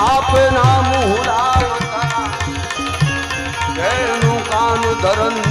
આપના મુહુલાવતા એનું કાન ધરન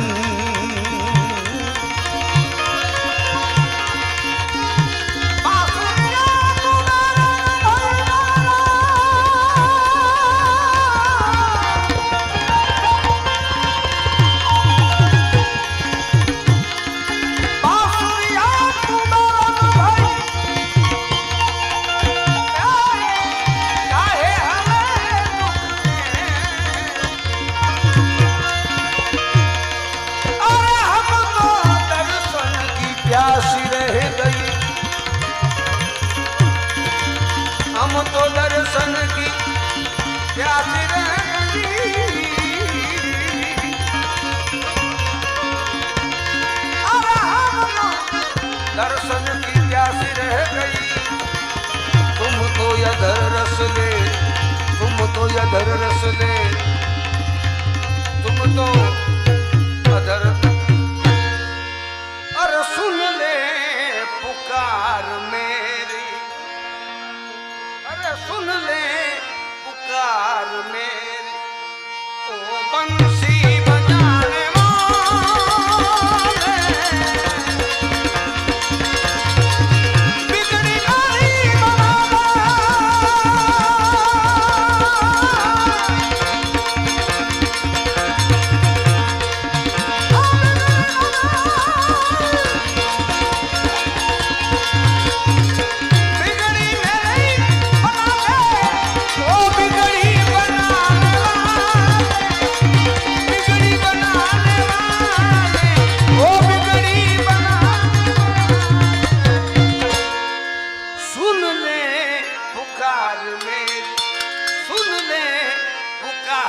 रस तुम तो यधर रस तुम तो अधर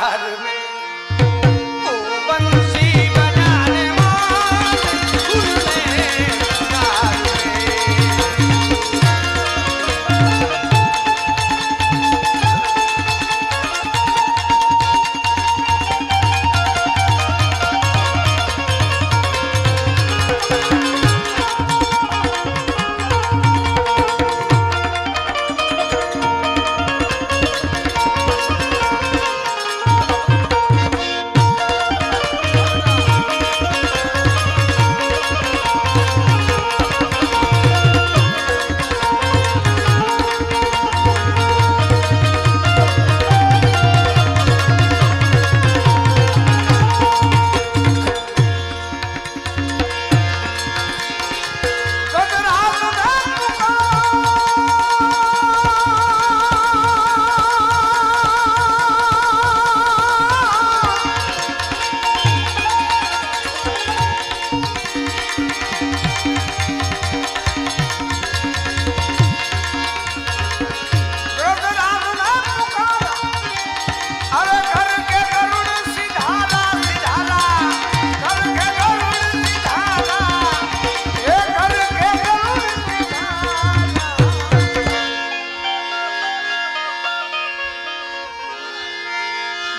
Spider-Man.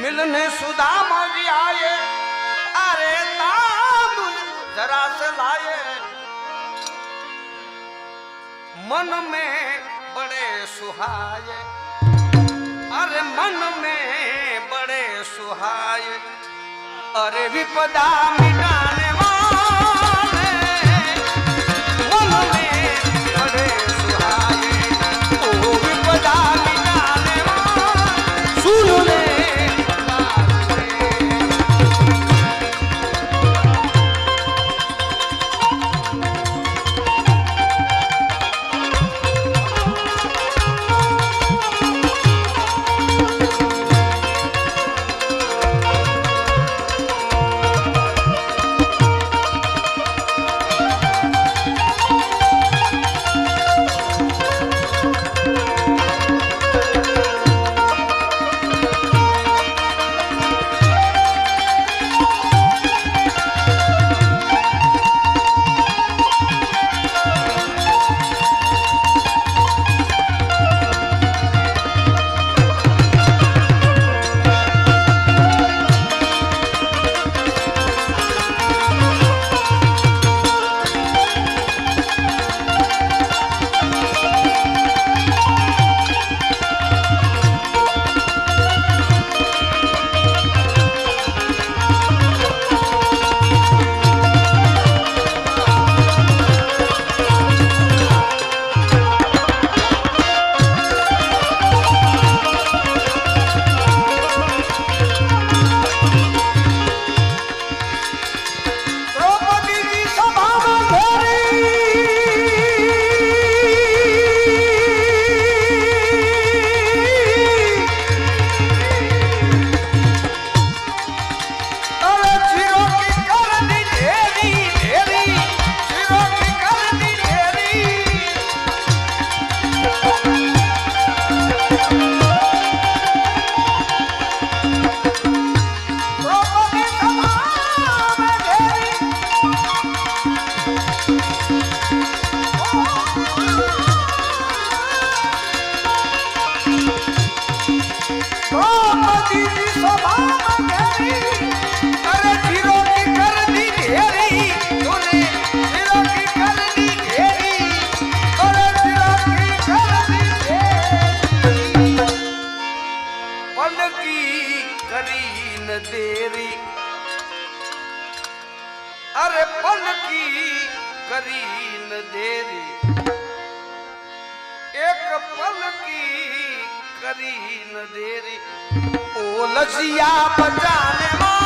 मिलने सुदाम जी आए। अरे ताम, जरा से लाए। मन में बड़े सुहाए। अरे मन में बड़े सुहाए। अरे विपदा मिटाने દેરી. અરે પલકી કરીને દેરી. એક પલકી કરીને દેરી. ઓ લજિયા બચાને વાલે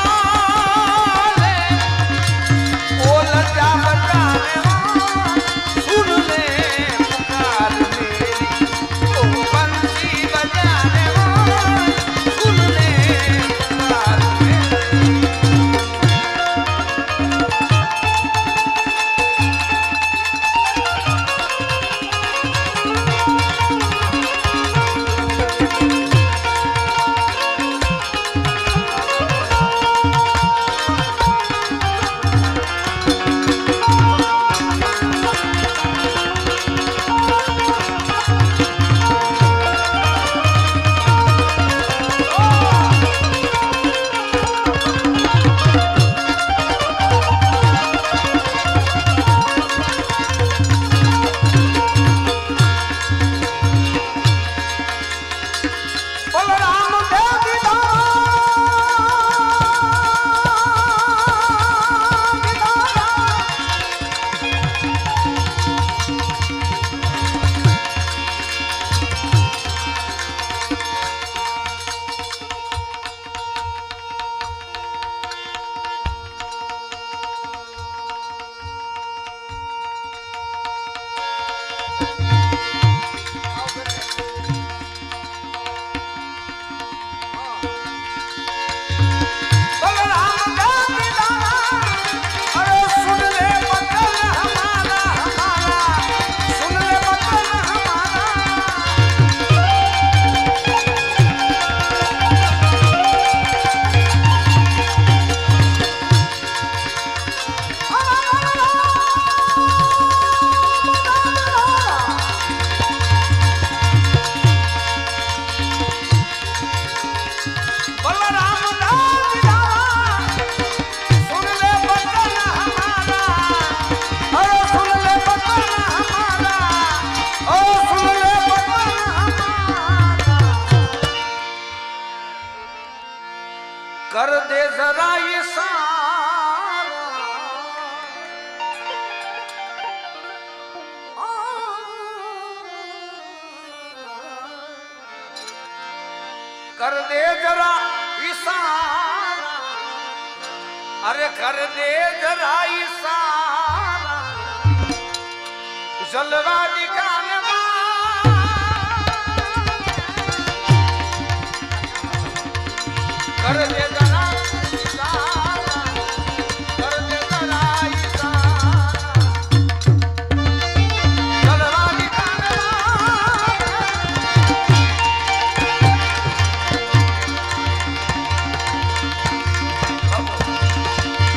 अरे कर दे जराई सारा जलवा निकाल कर दे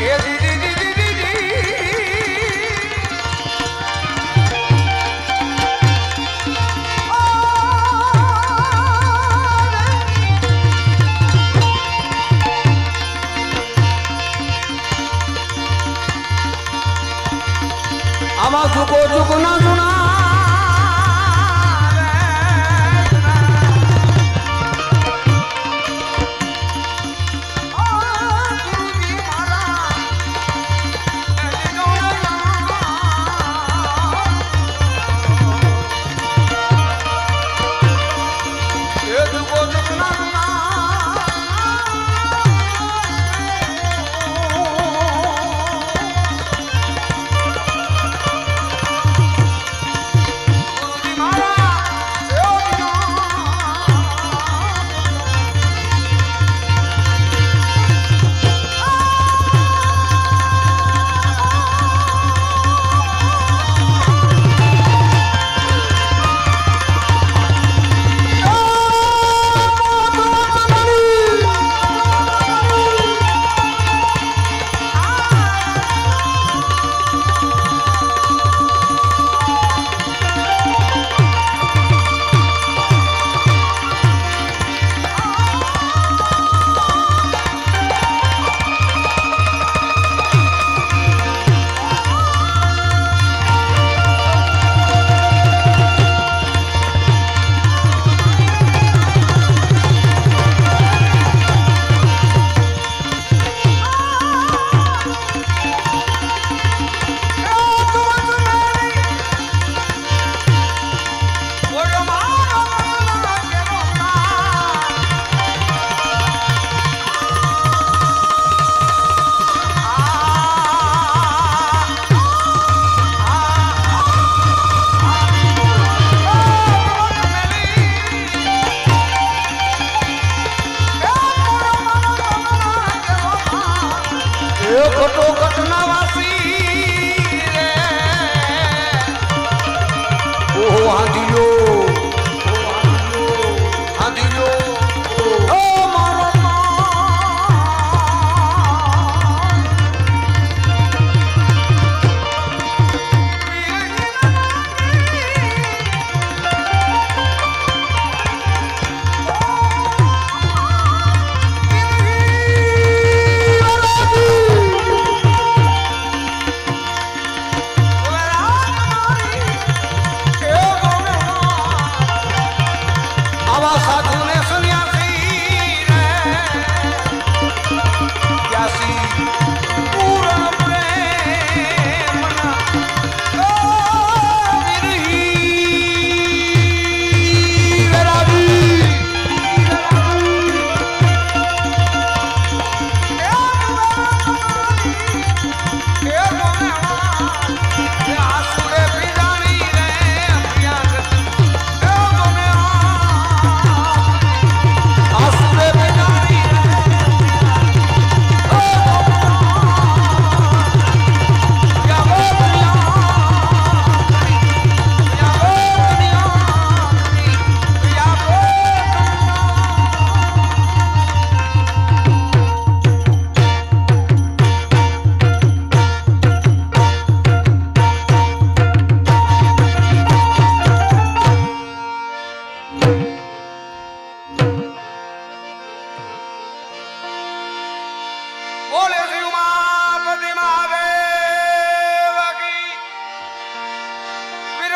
ele.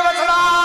বছরা